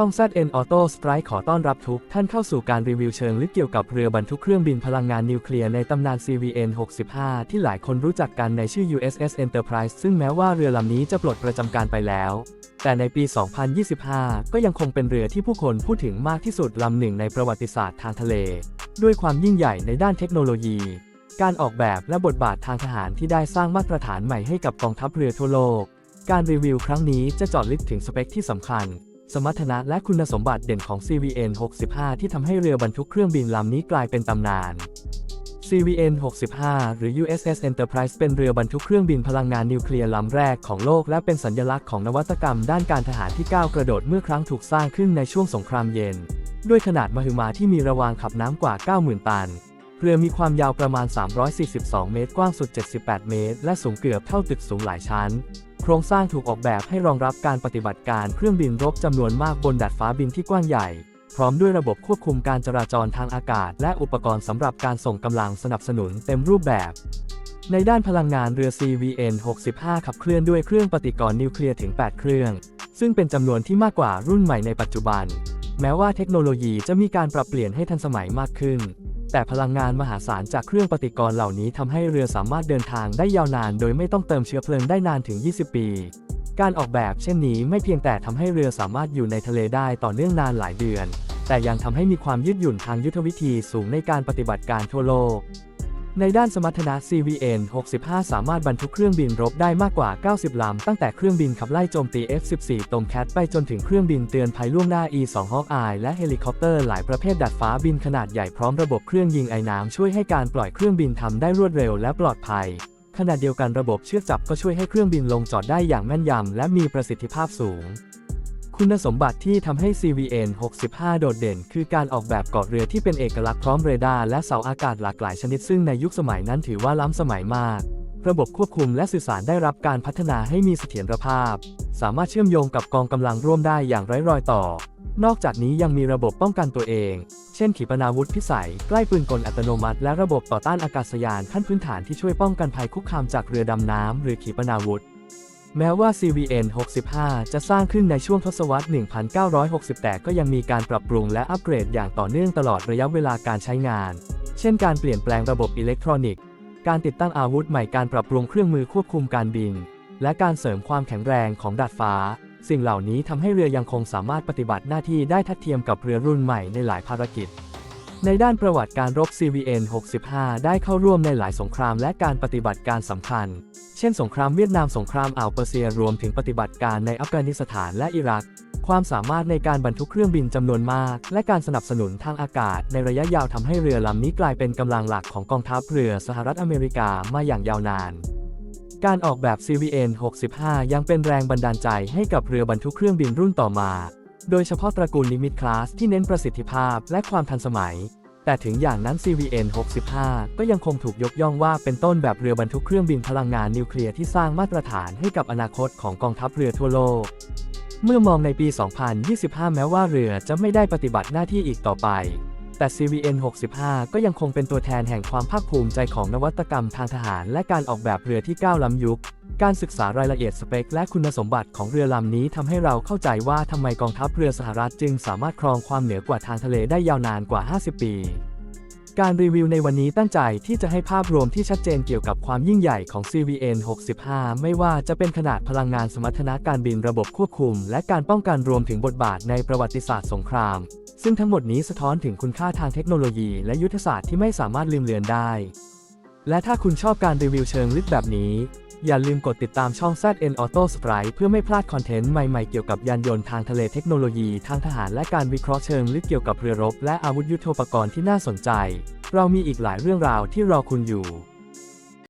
ช่อง ZN Auto Strike ขอต้อนรับทุกท่านเข้าสู่การรีวิวเชิงลึกเกี่ยวกับเรือบรรทุกเครื่องบินพลังงานนิวเคลียร์ในตำนาน CVN 65 ที่หลายคนรู้จักกันในชื่อ USS Enterprise ซึ่งแม้ว่าเรือลำนี้จะปลดประจำการไปแล้ว แต่ในปี 2025 ก็ยังคงเป็นเรือที่ผู้คนพูดถึงมากที่สุดลำหนึ่งในประวัติศาสตร์ทางทะเล ด้วยความยิ่งใหญ่ในด้านเทคโนโลยี การออกแบบและบทบาททางทหารที่ได้สร้างมาตรฐานใหม่ให้กับกองทัพเรือทั่วโลก การรีวิวครั้งนี้จะเจาะลึกถึงสเปคที่สำคัญ สมรรถนะและคุณสมบัติเด่นของ CVN 65 ที่ทำให้เรือบรรทุกเครื่องบินลำนี้กลายเป็นตำนาน CVN 65 หรือ USS Enterprise เป็นเรือบรรทุกเครื่องบินพลังงานนิวเคลียร์ลำแรกของโลก และเป็นสัญลักษณ์ของนวัตกรรมด้านการทหารที่ก้าวกระโดดเมื่อครั้งถูกสร้างขึ้นในช่วงสงครามเย็น ด้วยขนาดมหึมาที่มีระวางขับน้ำกว่า 90,000 ตัน เรือมีความยาวประมาณ 342 เมตร กว้างสุด 78 เมตร และสูงเกือบเท่าตึกสูงหลายชั้น ครงสร้างถูกออกแบบให้รองรับการปฏิบัติการเครื่องบินรบจำนวนมากบนดาดฟ้าบินที่กว้างใหญ่ พร้อมด้วยระบบควบคุมการจราจรทางอากาศ และอุปกรณ์สำหรับการส่งกำลังสนับสนุนเต็มรูปแบบ ในด้านพลังงานเรือ CVN 65 ขับเคลื่อนด้วยเครื่องปฏิกรณ์นิวเคลียร์ถึง 8 เครื่อง ซึ่งเป็นจำนวนที่มากกว่ารุ่นใหม่ในปัจจุบัน แม้ว่าเทคโนโลยีจะมีการปรับเปลี่ยนให้ทันสมัยมากขึ้น แต่พลังงานมหาศาลจากเครื่องปฏิกรณ์เหล่านี้ทำให้เรือสามารถเดินทางได้ยาวนาน โดยไม่ต้องเติมเชื้อเพลิงได้นานถึง 20 ปี การออกแบบเช่นนี้ไม่เพียงแต่ทำให้เรือสามารถอยู่ในทะเลได้ต่อเนื่องนานหลายเดือน แต่ยังทำให้มีความยืดหยุ่นทางยุทธวิธีสูงในการปฏิบัติการทั่วโลก ในด้านสมรรถนะ CVN 65 สามารถบรรทุกเครื่องบินรบได้มากกว่า 90 ลำ ตั้งแต่เครื่องบินขับไล่โจมตี F-14 ตมแคทไปจนถึงเครื่องบินเตือนภัยล่วงหน้า E-2 Hawkeye และเฮลิคอปเตอร์หลายประเภทดัดฟ้าบินขนาดใหญ่พร้อมระบบเครื่องยิงไอ้น้ำช่วยให้การปล่อยเครื่องบินทำได้รวดเร็วและปลอดภัยขณะเดียวกันระบบเชือกจับก็ช่วยให้เครื่องบินลงจอดได้อย่างแม่นยำและมีประสิทธิภาพสูง คุณสมบัติที่ทำให้ CVN 65 โดดเด่น คือการออกแบบเกาะเรือที่เป็นเอกลักษณ์พร้อมเรดาร์และเสาอากาศหลากหลายชนิดซึ่งในยุคสมัยนั้นถือว่าล้ำสมัยมาก ระบบควบคุมและสื่อสารได้รับการพัฒนาให้มีเสถียรภาพ สามารถเชื่อมโยงกับกองกำลังร่วมได้อย่างไร้รอยต่อ นอกจากนี้ยังมีระบบป้องกันตัวเอง เช่นขีปนาวุธพิสัย ใกล้ปืนกลอัตโนมัติ และระบบต่อต้านอากาศยานขั้นพื้นฐานที่ช่วยป้องกันภัยคุกคามจากเรือดำน้ำหรือขีปนาวุธ แม้ว่า CVN 65 จะสร้างขึ้นในช่วงทศวรรษ 1960 แต่ก็ยังมีการปรับปรุงและอัปเกรดอย่างต่อเนื่องตลอดระยะเวลาการใช้งาน เช่นการเปลี่ยนแปลงระบบอิเล็กทรอนิกส์ การติดตั้งอาวุธใหม่ การปรับปรุงเครื่องมือควบคุมการบิน และการเสริมความแข็งแรงของดาดฟ้า สิ่งเหล่านี้ทำให้เรือยังคงสามารถปฏิบัติหน้าที่ได้ทัดเทียมกับเรือรุ่นใหม่ในหลายภารกิจ ในด้านประวัติการรบ CVN 65 ได้เข้าร่วมในหลายสงครามและการปฏิบัติการสำคัญ เช่นสงครามเวียดนามสงครามอ่าวเปอร์เซียรวมถึงปฏิบัติการในอัฟกานิสถานและอิรัก ความสามารถในการบรรทุกเครื่องบินจำนวนมาก และการสนับสนุนทางอากาศ ในระยะยาวทำให้เรือลำนี้กลายเป็นกำลังหลักของกองทัพเรือสหรัฐอเมริกามาอย่างยาวนานการออกแบบ CVN 65 ยังเป็นแรงบันดาลใจให้กับเรือบรรทุกเครื่องบินรุ่นต่อมา โดยเฉพาะตระกูลลิมิตคลาสที่เน้นประสิทธิภาพและความทันสมัย แต่ถึงอย่างนั้น CVN 65 ก็ยังคงถูกยกย่องว่าเป็นต้นแบบเรือบรรทุกเครื่องบินพลังงานนิวเคลียร์ที่สร้างมาตรฐานให้กับอนาคตของกองทัพเรือทั่วโลก เมื่อมองในปี 2025 แม้ว่าเรือจะไม่ได้ปฏิบัติหน้าที่อีกต่อไปแต่ CVN 65 ก็ยังคงเป็นตัวแทนแห่งความภาคภูมิใจของนวัตกรรมทางทหาร และการออกแบบเรือที่ก้าวล้ำยุค การศึกษารายละเอียดสเปคและคุณสมบัติของเรือลำนี้ทำให้เราเข้าใจว่าทำไมกองทัพเรือสหรัฐจึงสามารถครองความเหนือกว่าทางทะเลได้ยาวนานกว่า 50 ปี การรีวิวในวันนี้ตั้งใจที่จะให้ภาพรวมที่ชัดเจนเกี่ยวกับความยิ่งใหญ่ของ CVN 65 ไม่ว่าจะเป็นขนาดพลังงานสมรรถนะการบินระบบควบคุม และการป้องกันรวมถึงบทบาทในประวัติศาสตร์สงคราม ซึ่งทั้งหมดนี้สะท้อนถึงคุณค่าทางเทคโนโลยี และยุทธศาสตร์ที่ไม่สามารถลืมเลือนได้ และถ้าคุณชอบการรีวิวเชิงลึกแบบนี้ อย่าลืมกดติดตามช่อง ZN Auto Sprite เพื่อไม่พลาดคอนเทนต์ใหม่ๆเกี่ยวกับยานยนต์ทางทะเลเทคโนโลยีทางทหารและการวิเคราะห์เชิงลึกเกี่ยวกับเรือรบและอาวุธยุทโธปกรณ์ที่น่าสนใจ เรามีอีกหลายเรื่องราวที่รอคุณอยู่